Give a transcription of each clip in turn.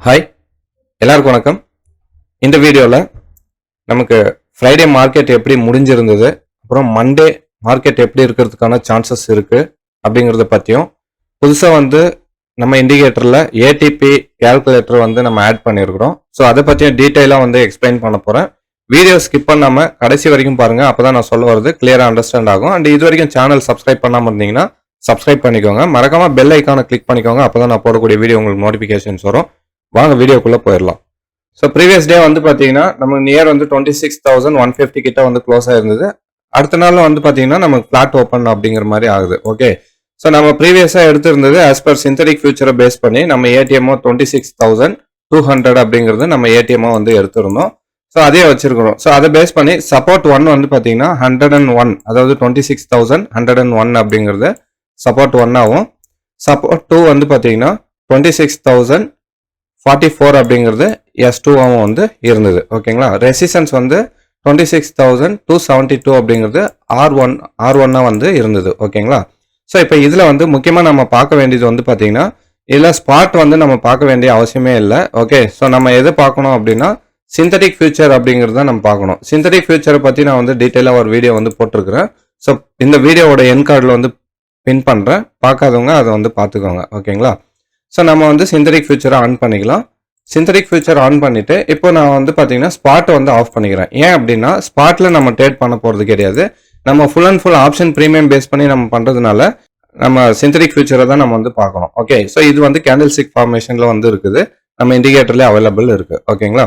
Hi எல்லாருக்கும் வணக்கம். இந்த வீடியோவில் நமக்கு ஃப்ரைடே மார்க்கெட் எப்படி முடிஞ்சிருந்தது அப்புறம் மண்டே மார்க்கெட் எப்படி இருக்கிறதுக்கான சான்சஸ் இருக்குது அப்படிங்கிறத பற்றியும் புதுசாக வந்து நம்ம இண்டிகேட்டரில் ஏடிபி கேல்குலேட்டர் வந்து நம்ம ஆட் பண்ணியிருக்கிறோம். ஸோ அதை பற்றியும் டீட்டெயிலாக வந்து எக்ஸ்பிளைன் பண்ண போகிறேன் வீடியோ ஸ்கிப் பண்ணாமல் கடைசி வரைக்கும் பாருங்கள் அப்போ தான் நான் சொல்ல வருது கிளியராக அண்டர்ஸ்டாண்ட் ஆகும். அண்ட் இது வரைக்கும் சேனல் சப்ஸ்கிரைப் பண்ணாமல் இருந்தீங்கன்னா சப்ஸ்கிரைப் பண்ணிக்கோங்க. மறக்காமல் பெல் ஐக்கானை கிளிக் பண்ணிக்கோங்க அப்போ தான் நான் போடக்கூடிய வீடியோ உங்களுக்கு நோட்டிஃபிகேஷன்ஸ் வரும். வாங்க வீடியோக்குள்ளே போயிடலாம். ஸோ ப்ரீவியஸ் டே வந்து பார்த்தீங்கன்னா நம்ம நியர் வந்து twenty six thousand one fifty கிட்ட வந்து க்ளோஸ் ஆயிருந்தது. அடுத்த நாள் வந்து பார்த்தீங்கன்னா நமக்கு ஃப்ளாட் ஓப்பன் அப்படிங்கிற மாதிரி ஆகுது. ஓகே ஸோ நம்ம ப்ரீவியஸாக எடுத்திருந்தது ஆஸ் பர் சிந்தடிக் ஃபியூச்சரை பேஸ் பண்ணி நம்ம ஏடிஎம்மோ twenty six thousand two hundred அப்படிங்கிறது நம்ம ஏடிஎம்மோ வந்து எடுத்திருந்தோம். ஸோ அதே வச்சிருக்கிறோம். ஸோ அதை பேஸ் பண்ணி சப்போர்ட் ஒன் வந்து பார்த்தீங்கன்னா ஹண்ட்ரட் அண்ட் ஒன் அதாவது twenty six thousand hundred and one அப்படிங்கிறது சப்போர்ட் ஒன்னாகவும் சப்போர்ட் டூ வந்து பார்த்தீங்கன்னா twenty six thousand forty four அப்படிங்கிறது எஸ் டூவாகவும் வந்து இருந்தது. ஓகேங்களா? ரெசிஸ்டன்ஸ் வந்து twenty six thousand two seventy two அப்படிங்கிறது ஆர் ஒன் ஆர் ஒன்னாக வந்து இருந்தது. ஓகேங்களா? ஸோ இப்போ இதில் வந்து முக்கியமாக நம்ம பார்க்க வேண்டியது வந்து பார்த்தீங்கன்னா இதில் ஸ்பாட் வந்து நம்ம பார்க்க வேண்டிய அவசியமே இல்லை. ஓகே ஸோ நம்ம எது பார்க்கணும் அப்படின்னா சிந்தட்டிக் ஃபியூச்சர் அப்படிங்கிறது தான் நம்ம பார்க்கணும். சிந்தட்டிக் ஃபியூச்சரை பற்றி நான் வந்து டீட்டெயிலாக ஒரு வீடியோ வந்து போட்டிருக்கிறேன். ஸோ இந்த வீடியோவோட என் கார்டில் வந்து பின் பண்ணுறேன் பார்க்காதவங்க அதை வந்து பார்த்துக்கோங்க. ஓகேங்களா? ஸோ நம்ம வந்து சிந்தடிக் ஃபியூச்சரை ஆன் பண்ணிக்கலாம். சிந்தடிக் ஃபியூச்சர் ஆன் பண்ணிவிட்டு இப்போ நான் வந்து பார்த்தீங்கன்னா ஸ்பாட்டை வந்து ஆஃப் பண்ணிக்கிறேன். ஏன் அப்படின்னா ஸ்பாட்டில் நம்ம ட்ரேட் பண்ண போகிறது கிடையாது. நம்ம full and full option premium base பண்ணி நம்ம பண்ணுறதுனால நம்ம சிந்தடிக் ஃபியூச்சரை தான் நம்ம வந்து பார்க்கணும். ஓகே ஸோ இது வந்து கேண்டில் ஸ்டிக் ஃபார்மேஷனில் வந்து இருக்குது. நம்ம இண்டிகேட்டர்லேயே அவைலபிள் இருக்குது ஓகேங்களா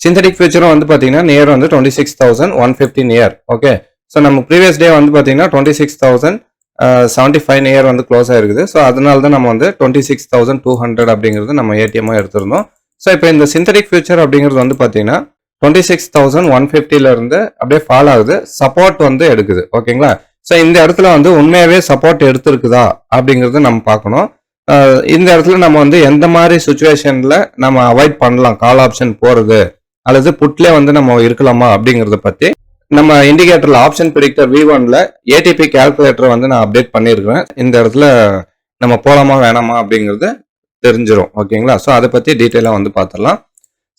சிந்தடிக் ஃபியூச்சரும் வந்து பார்த்தீங்கன்னா நியர் வந்து டுவெண்ட்டி சிக்ஸ் தௌசண்ட் ஒன் ஃபிஃப்டின் நியர் ஓகே ஸோ நம்ம ப்ரீவியஸ் டே வந்து பார்த்தீங்கன்னா twenty six thousand seventy five near வந்து க்ளோஸ் ஆயிருக்குது. ஸோ அதனால தான் நம்ம வந்து twenty six thousand two hundred அப்படிங்கிறது நம்ம ஏடிஎம்மாக எடுத்திருந்தோம். ஸோ இப்போ இந்த சிந்தடிக் ஃபியூச்சர் அப்படிங்கிறது வந்து பார்த்தீங்கன்னா டுவெண்ட்டி சிக்ஸ் தௌசண்ட் ஒன் ஃபிஃப்டிலேருந்து அப்படியே ஃபால் ஆகுது. சப்போர்ட் வந்து எடுக்குது. ஓகேங்களா? ஸோ இந்த இடத்துல வந்து உண்மையாகவே சப்போர்ட் எடுத்திருக்குதா அப்படிங்கிறது நம்ம பார்க்கணும். இந்த இடத்துல நம்ம வந்து எந்த மாதிரி சுச்சுவேஷனில் நம்ம அவாய்ட் பண்ணலாம்? கால் ஆப்ஷன் போகிறது அல்லது புட்லேயே வந்து நம்ம இருக்கலாமா அப்படிங்கிறத பற்றி நம்ம இண்டிகேட்டர்ல ஆப்ஷன் ப்ரிடிக்டர் வி ஒன்ல ஏடிபி கால்குலேட்டர் வந்து நான் அப்டேட் பண்ணியிருக்கிறேன் இந்த இடத்துல நம்ம போலாமா வேணாமா அப்படிங்கிறது தெரிஞ்சிடும் ஓகேங்களா? ஸோ அதை பற்றி டீட்டெயிலாக வந்து பார்த்துடலாம்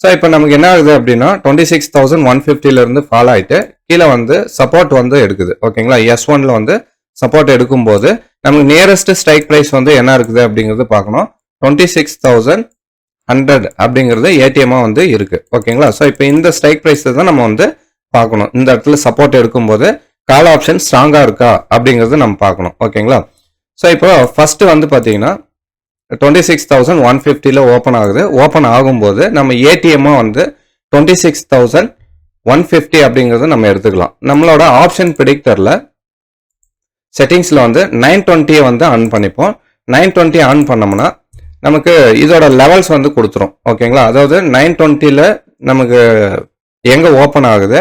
ஸோ இப்போ நமக்கு என்ன ஆகுது அப்படின்னா டுவெண்ட்டி சிக்ஸ் தௌசண்ட் ஒன் ஃபிஃப்டிலேருந்து ஃபால் ஆகிட்டு கீழே வந்து சப்போர்ட் வந்து எடுக்குது. ஓகேங்களா? எஸ் ஒன்ல வந்து சப்போர்ட் எடுக்கும்போது நமக்கு நியரஸ்ட் ஸ்ட்ரைக் ப்ரைஸ் வந்து என்ன இருக்குது அப்படிங்கிறது பார்க்கணும். டுவெண்ட்டி சிக்ஸ் தௌசண்ட் ஹண்ட்ரட் அப்படிங்கிறது ஏடிஎம்மாக வந்து இருக்குது ஓகேங்களா? ஸோ இப்போ இந்த ஸ்ட்ரைக் ப்ரைஸ் தான் நம்ம வந்து பார்க்கணும். இந்த இடத்துல சப்போர்ட் எடுக்கும்போது கால் ஆப்ஷன் ஸ்ட்ராங்காக இருக்கா அப்படிங்கிறது நம்ம பார்க்கணும். ஓகேங்களா? ஸோ இப்போ ஃபஸ்ட்டு வந்து பார்த்தீங்கன்னா டுவெண்ட்டி சிக்ஸ் தௌசண்ட் ஒன் ஃபிஃப்டியில் ஓப்பன் ஆகுது. ஓப்பன் ஆகும்போது நம்ம ஏடிஎம்மாக வந்து twenty six thousand one fifty அப்படிங்கிறது நம்ம எடுத்துக்கலாம். நம்மளோட ஆப்ஷன் ப்ரிடிக்டரில் செட்டிங்ஸில் வந்து நைன் டுவெண்ட்டியை வந்து ஆன் பண்ணிப்போம். நைன் டுவெண்ட்டி ஆன் பண்ணோம்னா நமக்கு இதோட லெவல்ஸ் வந்து கொடுத்துரும். ஓகேங்களா? அதாவது நைன் டுவெண்ட்டியில் நமக்கு எங்கே ஓப்பன் ஆகுது?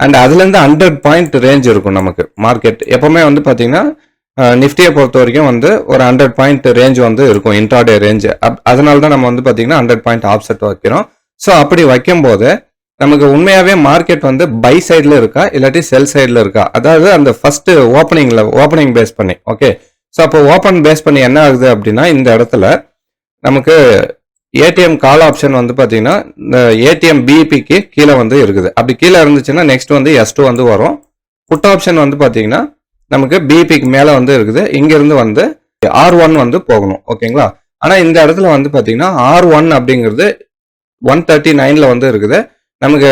அண்ட் அதுலேருந்து ஹண்ட்ரட் பாயிண்ட் ரேஞ்ச் இருக்கும் நமக்கு. மார்க்கெட் எப்போவுமே வந்து பார்த்தீங்கன்னா நிஃப்டியை பொறுத்த வரைக்கும் வந்து ஒரு ஹண்ட்ரட் பாயிண்ட் ரேஞ்ச் வந்து இருக்கும் இன்ட்ராடே ரேஞ்ச் அதனால தான் நம்ம வந்து பார்த்தீங்கன்னா ஹண்ட்ரட் பாயிண்ட் ஆப்செட் வைக்கிறோம். ஸோ அப்படி வைக்கும்போது நமக்கு உண்மையாகவே மார்க்கெட் வந்து பை சைடில் இருக்கா இல்லாட்டி செல் சைடில் இருக்கா? அதாவது அந்த ஃபஸ்ட்டு ஓப்பனிங்கில் ஓப்பனிங் பேஸ் பண்ணி ஓகே ஸோ அப்போ ஓப்பன் பேஸ் பண்ணி என்ன ஆகுது அப்படின்னா இந்த இடத்துல நமக்கு ஏடிஎம் கால் ஆப்ஷன் வந்து பார்த்தீங்கன்னா இந்த ஏடிஎம் பிபிக்கு கீழே வந்து இருக்குது. அப்படி கீழே இருந்துச்சுன்னா நெக்ஸ்ட் வந்து எஸ் டூ வந்து வரும். புட் ஆப்ஷன் வந்து பார்த்தீங்கன்னா நமக்கு பிபிக்கு மேலே வந்து இருக்குது. இங்கிருந்து வந்து ஆர் ஒன் வந்து போகணும். ஓகேங்களா? ஆனால் இந்த இடத்துல வந்து பார்த்தீங்கன்னா ஆர் ஒன் அப்படிங்கிறது ஒன் தேர்ட்டி நைனில் வந்து இருக்குது. நமக்கு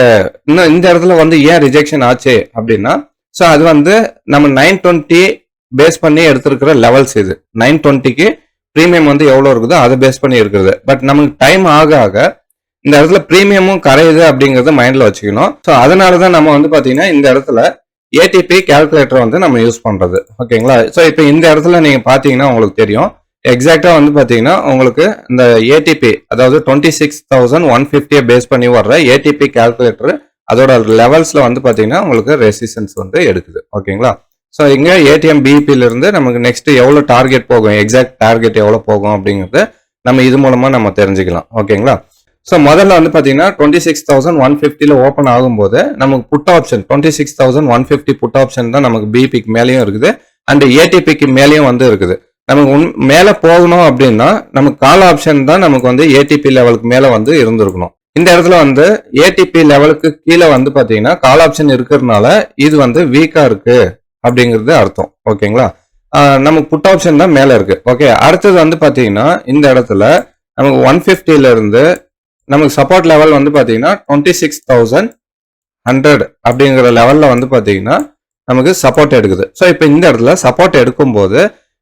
இன்னும் இந்த இடத்துல வந்து ஏன் ரிஜெக்ஷன் ஆச்சு அப்படின்னா ஸோ அது வந்து நம்ம நைன் டுவெண்ட்டி பேஸ் பண்ணி எடுத்திருக்கிற லெவல்ஸ் இது. நைன் டுவெண்ட்டிக்கு ப்ரீமியம் வந்து எவ்வளோ இருக்குதோ அதை பேஸ் பண்ணி இருக்குது பட் நமக்கு டைம் ஆக ஆக இந்த இடத்துல ப்ரீமியமும் கரையுது அப்படிங்கிறத மைண்டில் வச்சுக்கணும். ஸோ அதனால தான் நம்ம வந்து பார்த்தீங்கன்னா இந்த இடத்துல ஏடிபி கேல்குலேட்டர் வந்து நம்ம யூஸ் பண்ணுறது ஓகேங்களா ஸோ இப்போ இந்த இடத்துல நீங்கள் பார்த்தீங்கன்னா உங்களுக்கு தெரியும். எக்ஸாக்டாக வந்து பார்த்தீங்கன்னா உங்களுக்கு இந்த ஏடிபி அதாவது டுவெண்ட்டி சிக்ஸ் தௌசண்ட் ஒன் ஃபிஃப்டியை பேஸ் பண்ணி வர்ற ஏடிபி கால்குலேட்டர் அதோட லெவல்ஸில் வந்து பார்த்தீங்கன்னா உங்களுக்கு ரெசிஸ்டன்ஸ் வந்து எடுக்குது. ஓகேங்களா ஸோ இங்கே ஏடிஎம் பிபில இருந்து நமக்கு நெக்ஸ்ட் எவ்வளோ டார்கெட் போகும் எக்ஸாக்ட் டார்கெட் எவ்வளோ போகும் அப்படிங்கிறது நம்ம இது மூலமாக நம்ம தெரிஞ்சுக்கலாம். ஓகேங்களா ஸோ முதல்ல வந்து பார்த்தீங்கன்னா டுவெண்ட்டி சிக்ஸ் தௌசண்ட் ஒன் ஃபிஃப்டியில் ஓப்பன் ஆகும்போது நமக்கு put option twenty six thousand one fifty put option தான் நமக்கு பிபிக்கு மேலேயும் இருக்குது அண்ட் ஏடிபிக்கு மேலேயும் வந்து இருக்குது. நமக்கு உன் மேலே போகணும் அப்படின்னா நமக்கு கால் ஆப்ஷன் தான் நமக்கு வந்து ஏடிபி லெவலுக்கு மேலே வந்து இருந்திருக்கணும். இந்த இடத்துல வந்து ஏடிபி லெவலுக்கு கீழே வந்து பார்த்தீங்கன்னா கால் ஆப்ஷன் இருக்கிறதுனால இது வந்து வீக்காக இருக்குது அப்படிங்கிறது அர்த்தம். ஓகேங்களா? நமக்கு புட் ஆப்ஷன் தான் மேலே இருக்கு. ஓகே அடுத்தது வந்து பார்த்தீங்கன்னா இந்த இடத்துல நமக்கு ஒன் ல இருந்து நமக்கு சப்போர்ட் லெவல் வந்து பார்த்தீங்கன்னா டுவெண்ட்டி சிக்ஸ் தௌசண்ட் ஹண்ட்ரட் அப்படிங்கிற லெவலில் வந்து பார்த்தீங்கன்னா நமக்கு சப்போர்ட் எடுக்குது. ஸோ இப்போ இந்த இடத்துல சப்போர்ட் எடுக்கும்போது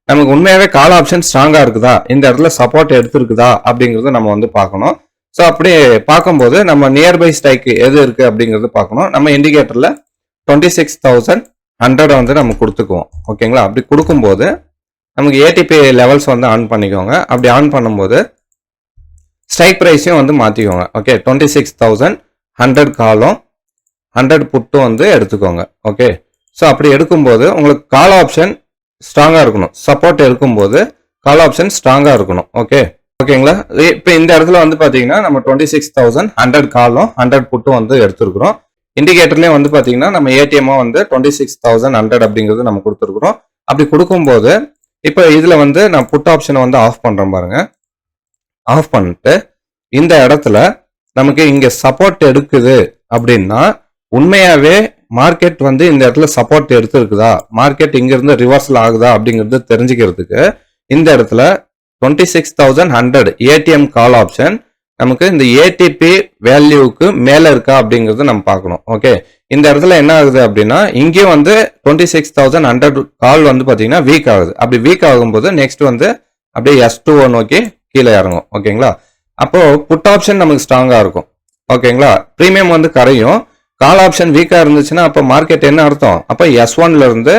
நமக்கு உண்மையாகவே கால் ஆப்ஷன் ஸ்ட்ராங்காக இருக்குதா? இந்த இடத்துல சப்போர்ட் எடுத்துருக்குதா? அப்படிங்கிறத நம்ம வந்து பார்க்கணும். ஸோ அப்படி பார்க்கும்போது நம்ம நியர்பை ஸ்டைக்கு எது இருக்குது அப்படிங்கிறது பார்க்கணும். நம்ம இண்டிகேட்டரில் டுவெண்ட்டி சிக்ஸ் தௌசண்ட் ஹண்ட்ரட் வந்து நம்ம கொடுத்துக்குவோம். ஓகேங்களா அப்படி கொடுக்கும்போது நமக்கு ஏடிபி லெவல்ஸ் வந்து ஆன் பண்ணிக்கோங்க. அப்படி ஆன் பண்ணும்போது ஸ்ட்ரைக் ப்ரைஸையும் வந்து மாற்றிக்கோங்க okay twenty six thousand hundred காலும் ஹண்ட்ரட் புட்டும் வந்து எடுத்துக்கோங்க. ஓகே ஸோ அப்படி எடுக்கும்போது உங்களுக்கு கால் ஆப்ஷன் ஸ்ட்ராங்காக இருக்கணும். சப்போர்ட் எடுக்கும்போது கால் ஆப்ஷன் ஸ்ட்ராங்காக இருக்கணும். ஓகே ஓகேங்களா இப்போ இந்த இடத்துல வந்து பார்த்தீங்கன்னா நம்ம டுவெண்ட்டி சிக்ஸ் தௌசண்ட் ஹண்ட்ரட் காலும் ஹண்ட்ரட் புட்டும் வந்து எடுத்துருக்குறோம். இண்டிகேட்டர்லேயும் வந்து பார்த்தீங்கன்னா நம்ம ஏடிஎம்மாக வந்து டுவெண்ட்டி சிக்ஸ் தௌசண்ட் ஹண்ட்ரட் அப்படிங்கிறது நம்ம கொடுத்துருக்குறோம். அப்படி கொடுக்கும்போது இப்போ இதில் வந்து நான் புட் ஆப்ஷனை வந்து ஆஃப் பண்ணுறேன் பாருங்க. ஆஃப் பண்ணிட்டு இந்த இடத்துல நமக்கு இங்கே சப்போர்ட் எடுக்குது அப்படின்னா உண்மையாகவே மார்க்கெட் வந்து இந்த இடத்துல சப்போர்ட் எடுத்துருக்குதா? மார்க்கெட் இங்கேருந்து ரிவர்சல் ஆகுதா அப்படிங்கிறது தெரிஞ்சுக்கிறதுக்கு இந்த இடத்துல twenty six thousand hundred ATM call option நமக்கு இந்த ஏடிபி வேல்யூவுக்கு மேலே இருக்கா அப்படிங்கிறது நம்ம பார்க்கணும். ஓகே இந்த இடத்துல என்ன ஆகுது அப்படின்னா இங்கேயும் வந்து twenty six thousand hundred call வந்து பார்த்தீங்கன்னா வீக் ஆகுது. அப்படி வீக் ஆகும்போது நெக்ஸ்ட் வந்து அப்படியே எஸ் டூ நோக்கி கீழே இறங்கும். ஓகேங்களா அப்போது புட் ஆப்ஷன் நமக்கு ஸ்ட்ராங்காக இருக்கும். ஓகேங்களா ப்ரீமியம் வந்து கரையும். கால் ஆப்ஷன் வீக்காக இருந்துச்சுன்னா அப்போ மார்க்கெட் என்ன அர்த்தம்? அப்போ எஸ் ஒன்ல இருந்து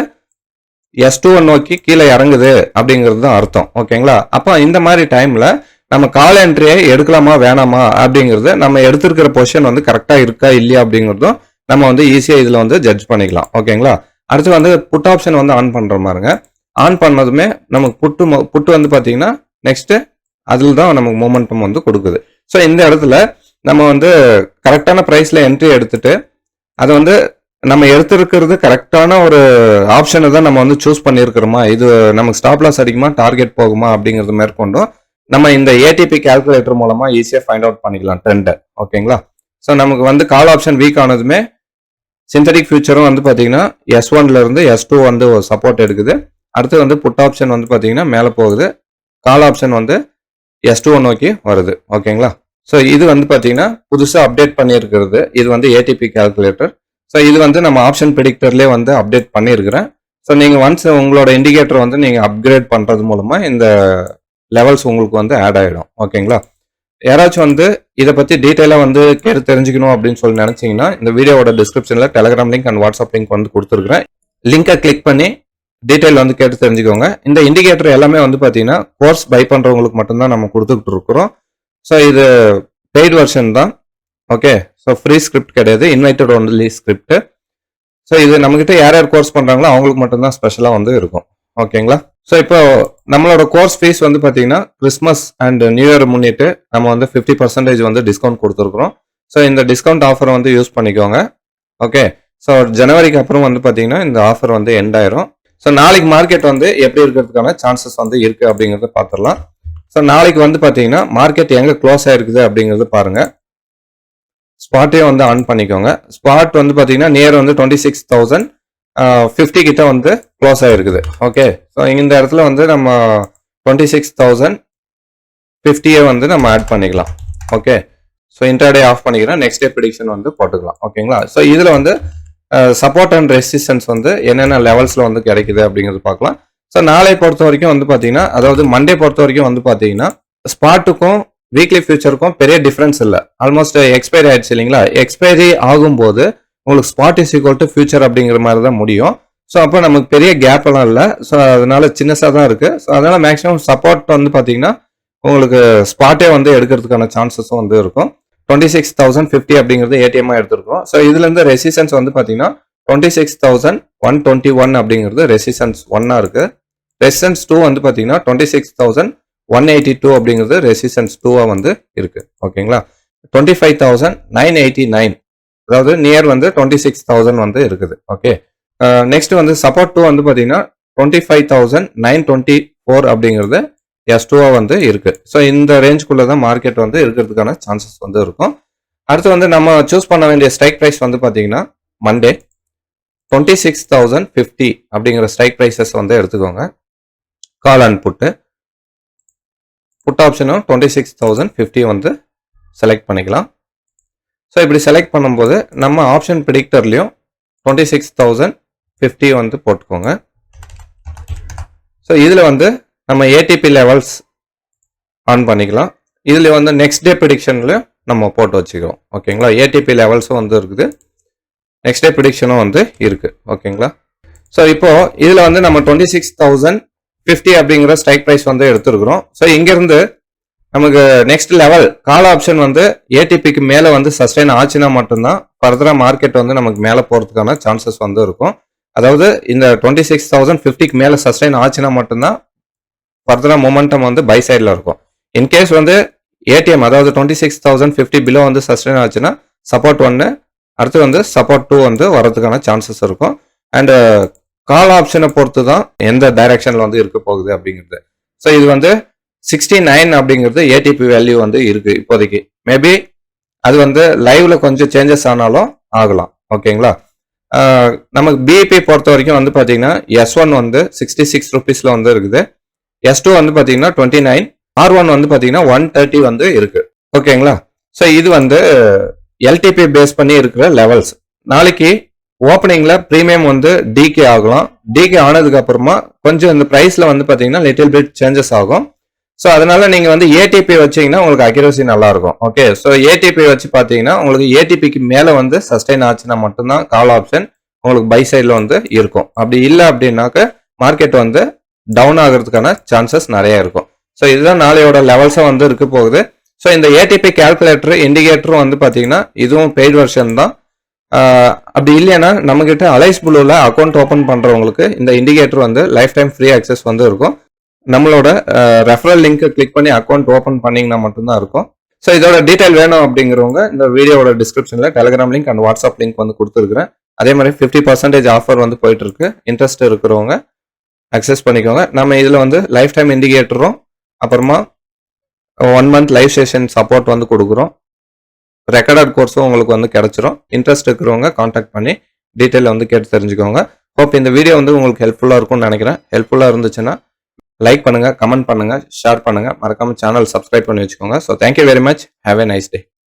எஸ் டூ நோக்கி கீழே இறங்குது அப்படிங்கிறது தான் அர்த்தம். ஓகேங்களா அப்போ இந்த மாதிரி டைமில் நம்ம கால் என்ட்ரியை எடுக்கலாமா வேணாமா அப்படிங்கிறது நம்ம எடுத்திருக்கிற பொசிஷன் வந்து கரெக்டாக இருக்கா இல்லையா அப்படிங்கிறதும் நம்ம வந்து ஈஸியாக இதில் வந்து ஜட்ஜ் பண்ணிக்கலாம். ஓகேங்களா அடுத்து வந்து புட் ஆப்ஷன் வந்து ஆன் பண்ணுற மாதிரிங்க ஆன் பண்ணதுமே நமக்கு புட்டு மொ- புட்டு வந்து பார்த்தீங்கன்னா நெக்ஸ்ட்டு அதில் தான் நமக்கு மூமெண்டம் வந்து கொடுக்குது. ஸோ இந்த இடத்துல நம்ம வந்து கரெக்டான ப்ரைஸில் என்ட்ரி எடுத்துட்டு அதை வந்து நம்ம எடுத்திருக்கிறது கரெக்டான ஒரு ஆப்ஷனை தான் நம்ம வந்து சூஸ் பண்ணியிருக்கிறோமா இது நமக்கு ஸ்டாப் லாஸ் அடிக்குமா? டார்கெட் போகுமா? அப்படிங்கிறது மேற்கொண்டும் நம்ம இந்த ஏடிபி கால்குலேட்டர் மூலமா ஈஸியாக ஃபைண்ட் அவுட் பண்ணிக்கலாம் ட்ரெண்டை ஓகேங்களா ஸோ நமக்கு வந்து கால் ஆப்ஷன் வீக் ஆனதுமே சிந்தடிக் ஃபியூச்சரும் வந்து பார்த்தீங்கன்னா எஸ் ஒன்ல இருந்து எஸ் டூ வந்து சப்போர்ட் எடுக்குது. அடுத்து வந்து புட் ஆப்ஷன் வந்து பார்த்தீங்கன்னா மேலே போகுது. கால் ஆப்ஷன் வந்து எஸ் டூ நோக்கி வருது. ஓகேங்களா ஸோ இது வந்து பார்த்தீங்கன்னா புதுசாக அப்டேட் பண்ணியிருக்கிறது. இது வந்து ஏடிபி கால்குலேட்டர் ஸோ இது வந்து நம்ம ஆப்ஷன் ப்ரிடிக்டர்லேயே வந்து அப்டேட் பண்ணியிருக்கிறேன். ஸோ நீங்கள் ஒன்ஸ் உங்களோட இண்டிகேட்டர் வந்து நீங்கள் அப்கிரேட் பண்ணுறது மூலமாக இந்த லெவல்ஸ் உங்களுக்கு வந்து ஆட் ஆகிடும் ஓகேங்களா யாராச்சும் வந்து இதை பற்றி டீட்டெயிலாக வந்து கேட்டு தெரிஞ்சுக்கணும் அப்படின்னு சொல்லி நினச்சிங்கன்னா இந்த வீடியோவோட டிஸ்கிரிப்ஷனில் Telegram link and WhatsApp link வந்து கொடுத்துருக்குறேன். லிங்கை கிளிக் பண்ணி டீட்டெயில் வந்து கேட்டு தெரிஞ்சுக்கோங்க. இந்த இண்டிகேட்டர் எல்லாமே வந்து பார்த்தீங்கன்னா கோர்ஸ் பை பண்ணுறவங்களுக்கு மட்டும்தான் நம்ம கொடுத்துக்கிட்டு இருக்கிறோம். ஸோ இது பெய்ட் வெர்ஷன் தான். ஓகே ஸோ ஃப்ரீ ஸ்கிரிப்ட் கிடையாது. இன்வைட்டட் ஒன்லி ஸ்கிரிப்ட் ஸோ இது நம்மகிட்ட யார் யார் கோர்ஸ் பண்ணுறாங்களோ அவங்களுக்கு மட்டும்தான் ஸ்பெஷலாக வந்து இருக்கும். ஓகேங்களா ஸோ இப்போ நம்மளோட கோர்ஸ் ஃபீஸ் வந்து பார்த்தீங்கன்னா கிறிஸ்மஸ் அண்ட் நியூ இயர் முன்னிட்டு நம்ம வந்து ஃபிஃப்டி பர்சன்டேஜ் வந்து டிஸ்கவுண்ட் கொடுத்துருக்குறோம். ஸோ இந்த டிஸ்கவுண்ட் ஆஃபர் வந்து யூஸ் பண்ணிக்கோங்க. ஓகே ஸோ ஜனவரிக்கு அப்புறம் வந்து பார்த்தீங்கன்னா இந்த ஆஃபர் வந்து எண்ட் ஆயிரும். ஸோ நாளைக்கு மார்க்கெட் வந்து எப்படி இருக்கிறதுக்கான சான்சஸ் வந்து இருக்குது அப்படிங்கிறத பார்த்துடலாம் ஸோ நாளைக்கு வந்து பார்த்தீங்கன்னா மார்க்கெட் எங்கே க்ளோஸ் ஆயிருக்குது அப்படிங்கிறது பாருங்கள் ஸ்பாட்டே வந்து ஆன் பண்ணிக்கோங்க. ஸ்பாட் வந்து பார்த்தீங்கன்னா நியர் வந்து டுவெண்ட்டி சிக்ஸ் தௌசண்ட் ஃபிஃப்டி கிட்ட வந்து க்ளோஸ் ஆகிருக்குது ஓகே ஸோ இந்த இடத்துல வந்து நம்ம டுவெண்ட்டி சிக்ஸ் தௌசண்ட் ஃபிஃப்டியை வந்து நம்ம ஆட் பண்ணிக்கலாம். ஓகே ஸோ இன்டர்டே ஆஃப் பண்ணிக்கிறேன். நெக்ஸ்ட் டே ப்ரிடிக்ஷன் வந்து போட்டுக்கலாம். ஓகேங்களா ஸோ இதில் வந்து சப்போர்ட் அண்ட் ரெசிஸ்டன்ஸ் வந்து என்னென்ன லெவல்ஸில் வந்து கிடைக்குது அப்படிங்கிறது பார்க்கலாம். ஸோ நாளை பொறுத்த வரைக்கும் வந்து பார்த்தீங்கன்னா அதாவது மண்டே பொறுத்த வரைக்கும் வந்து பார்த்தீங்கன்னா ஸ்பாட்டுக்கும் வீக்லி ஃபியூச்சருக்கும் பெரிய டிஃப்ரென்ஸ் இல்லை. ஆல்மோஸ்ட் எக்ஸ்பைரி ஆயிடுச்சு இல்லைங்களா? எக்ஸ்பைரி ஆகும்போது உங்களுக்கு spot is equal to future அப்படிங்கிற மாதிரி தான் முடியும். ஸோ அப்போ நமக்கு பெரிய கேப் எல்லாம் இல்லை. ஸோ அதனால சின்னஸாக தான் இருக்குது ஸோ அதனால மேக்ஸிமம் சப்போர்ட் வந்து பார்த்தீங்கன்னா உங்களுக்கு ஸ்பாட்டே வந்து எடுக்கிறதுக்கான சான்சஸும் வந்து இருக்கும். டுவெண்ட்டி சிக்ஸ் தௌசண்ட் ஃபிஃப்டி அப்படிங்கிறது ஏடிஎம்மாக எடுத்திருக்கோம். ஸோ இதுலேருந்து ரெசிஸ்டன்ஸ் வந்து பார்த்தீங்கன்னா twenty six thousand one twenty one அப்படிங்கிறது ரெசிஸ்டன்ஸ் ஒன்னாக இருக்குது ரெசிஸ்டன்ஸ் டூ வந்து பார்த்தீங்கன்னா twenty six thousand one eighty two அப்படிங்கிறது ரெசிஸ்டன்ஸ் டூவாக வந்து இருக்குது ஓகேங்களா twenty five thousand nine eighty nine அதாவது நியர் வந்து டுவெண்ட்டி சிக்ஸ் தௌசண்ட் வந்து இருக்குது. ஓகே நெக்ஸ்ட் வந்து சப்போர்ட் டூ வந்து பார்த்தீங்கன்னா twenty five thousand nine twenty four அப்படிங்கிறது எஸ் டூவாக வந்து இருக்குது ஸோ இந்த ரேஞ்சுக்குள்ளே தான் மார்க்கெட் வந்து இருக்கிறதுக்கான சான்சஸ் வந்து இருக்கும். அடுத்து வந்து நம்ம சூஸ் பண்ண வேண்டிய ஸ்ட்ரைக் ப்ரைஸ் வந்து பார்த்தீங்கன்னா Monday twenty six thousand fifty அப்படிங்கிற ஸ்ட்ரைக் ப்ரைஸஸ் வந்து எடுத்துக்கோங்க. கால் அண்ட் புட்டு புட் ஆப்ஷனும் டுவெண்ட்டி சிக்ஸ் தௌசண்ட் ஃபிஃப்டி வந்து செலக்ட் பண்ணிக்கலாம். ஸோ இப்படி செலக்ட் பண்ணும்போது நம்ம ஆப்ஷன் ப்ரிடிக்டர்லையும் டுவெண்ட்டி சிக்ஸ் தௌசண்ட் ஃபிஃப்டி வந்து போட்டுக்கோங்க. ஸோ இதில் வந்து நம்ம ஏடிபி லெவல்ஸ் ஆன் பண்ணிக்கலாம். இதில் வந்து நெக்ஸ்ட் டே ப்ரிடிக்ஷன்லையும் நம்ம போட்டு வச்சுக்கிறோம். ஓகேங்களா ஏடிபி லெவல்ஸும் வந்து இருக்குது. நெக்ஸ்ட் டே ப்ரிடிக்ஷனும் வந்து இருக்குது ஓகேங்களா ஸோ இப்போ இதில் வந்து நம்ம டுவெண்ட்டி சிக்ஸ் தௌசண்ட் ஃபிஃப்டி அப்படிங்கிற ஸ்ட்ரைக் ப்ரைஸ் வந்து எடுத்துருக்குறோம். ஸோ இங்கேருந்து நமக்கு நெக்ஸ்ட் லெவல் கால் ஆப்ஷன் வந்து ஏடிபிக்கு மேலே வந்து சஸ்டைன் ஆச்சுன்னா மட்டும்தான் ஃபர்தராக மார்க்கெட் வந்து நமக்கு மேலே போகிறதுக்கான சான்சஸ் வந்து இருக்கும். அதாவது இந்த டுவெண்ட்டி சிக்ஸ் தௌசண்ட் ஃபிஃப்டிக்கு மேலே சஸ்டைன் ஆச்சுன்னா மட்டும்தான் ஃபர்தராக மொமெண்டம் வந்து பை சைடில் இருக்கும். இன்கேஸ் வந்து ஏடிஎம் அதாவது twenty six thousand fifty below வந்து சஸ்டைன் ஆச்சுன்னா சப்போர்ட் ஒன்று அடுத்து வந்து சப்போர்ட் டூ வந்து வரதுக்கான சான்சஸ் இருக்கும். Uh, அண்டு கால் ஆப்ஷனை பொறுத்து தான் எந்த டைரக்ஷனில் வந்து இருக்க போகுது அப்படிங்கிறது. ஸோ இது வந்து சிக்ஸ்டி நைன் அப்படிங்கிறது ஏடிபி வேல்யூ வந்து இருக்குது இப்போதைக்கு. மேபி அது வந்து லைவ்ல கொஞ்சம் சேஞ்சஸ் ஆனாலும் ஆகலாம். ஓகேங்களா நமக்கு பிஏபி பொறுத்த வரைக்கும் வந்து பார்த்தீங்கன்னா எஸ் ஒன் வந்து சிக்ஸ்டி சிக்ஸ் ருபீஸில் வந்து இருக்குது. எஸ் டூ வந்து பார்த்தீங்கன்னா டுவெண்ட்டி நைன் ஆர் ஒன் வந்து பார்த்தீங்கன்னா ஒன் தேர்ட்டி வந்து இருக்குது ஓகேங்களா ஸோ இது வந்து எல்டிபி பேஸ் பண்ணி இருக்கிற லெவல்ஸ் நாளைக்கு ஓப்பனிங்கில் ப்ரீமியம் வந்து டிகே ஆகலாம். டிகே ஆனதுக்கு அப்புறமா கொஞ்சம் இந்த ப்ரைஸில் வந்து பார்த்தீங்கன்னா லிட்டில் பிட் சேஞ்சஸ் ஆகும். ஸோ அதனால நீங்க வந்து ஏடிபி வச்சீங்கன்னா உங்களுக்கு அக்யூரசி நல்லா இருக்கும் ஓகே ஸோ ஏடிபி வச்சு பார்த்தீங்கன்னா உங்களுக்கு ஏடிபிக்கு மேலே வந்து சஸ்டைன் ஆச்சுன்னா மட்டும்தான் கால் ஆப்ஷன் உங்களுக்கு பை சைடில் வந்து இருக்கும். அப்படி இல்லை அப்படின்னாக்க மார்க்கெட் வந்து டவுன் ஆகிறதுக்கான சான்சஸ் நிறைய இருக்கும். ஸோ இதுதான் நாளையோட லெவல்ஸாக வந்து இருக்க போகுது. ஸோ இந்த ஏடிபி கால்குலேட்டர் இண்டிகேட்டரும் வந்து பார்த்தீங்கன்னா இதுவும் பெய்ட் வெர்ஷன் தான். அப்படி இல்லைன்னா நம்மகிட்ட அலைஸ் ப்ளூவில் அக்கௌண்ட் ஓப்பன் பண்ணுறவங்களுக்கு இந்த இண்டிகேட்டர் வந்து லைஃப் டைம் ஃப்ரீ அக்சஸ் வந்து இருக்கும். நம்மளோட ரெஃபரல் லிங்க்கை கிளிக் பண்ணி அக்கௌண்ட் ஓப்பன் பண்ணிங்கன்னா மட்டும்தான் இருக்கும். ஸோ இதோட டீட்டெயில் வேணும் அப்படிங்கிறவங்க இந்த வீடியோவோட டிஸ்கிரிப்ஷனில் Telegram link and WhatsApp link வந்து கொடுத்துருக்குறேன். அதே மாதிரி ஃபிஃப்டி பர்சன்டேஜ் ஆஃபர் வந்து போயிட்டு இருக்கு இன்ட்ரெஸ்ட் இருக்கிறவங்க அக்சஸ் பண்ணிக்கோங்க. நம்ம இதில் வந்து லைஃப் டைம் இண்டிகேட்டரும் அப்புறமா one month live session support வந்து கொடுக்குறோம். ரெக்கார்டட் கோர்ஸும் உங்களுக்கு வந்து கிடச்சிரும். இன்ட்ரெஸ்ட் இருக்கிறவங்க காண்டாக்ட் பண்ணி டீட்டெயில் வந்து கேட்டு தெரிஞ்சுக்கோங்க. ஹோப் இந்த வீடியோ வந்து உங்களுக்கு ஹெல்ப்ஃபுல்லாக இருக்கும்னு நினைக்கிறேன். ஹெல்ப்ஃபுல்லாக இருந்துச்சுன்னா லைக் பண்ணுங்க கமெண்ட் பண்ணுங்க ஷேர் பண்ணுங்க. மறக்காம சேனல் சப்ஸ்கிரைப் பண்ணி வச்சுக்கோங்க. So thank you very much have a nice day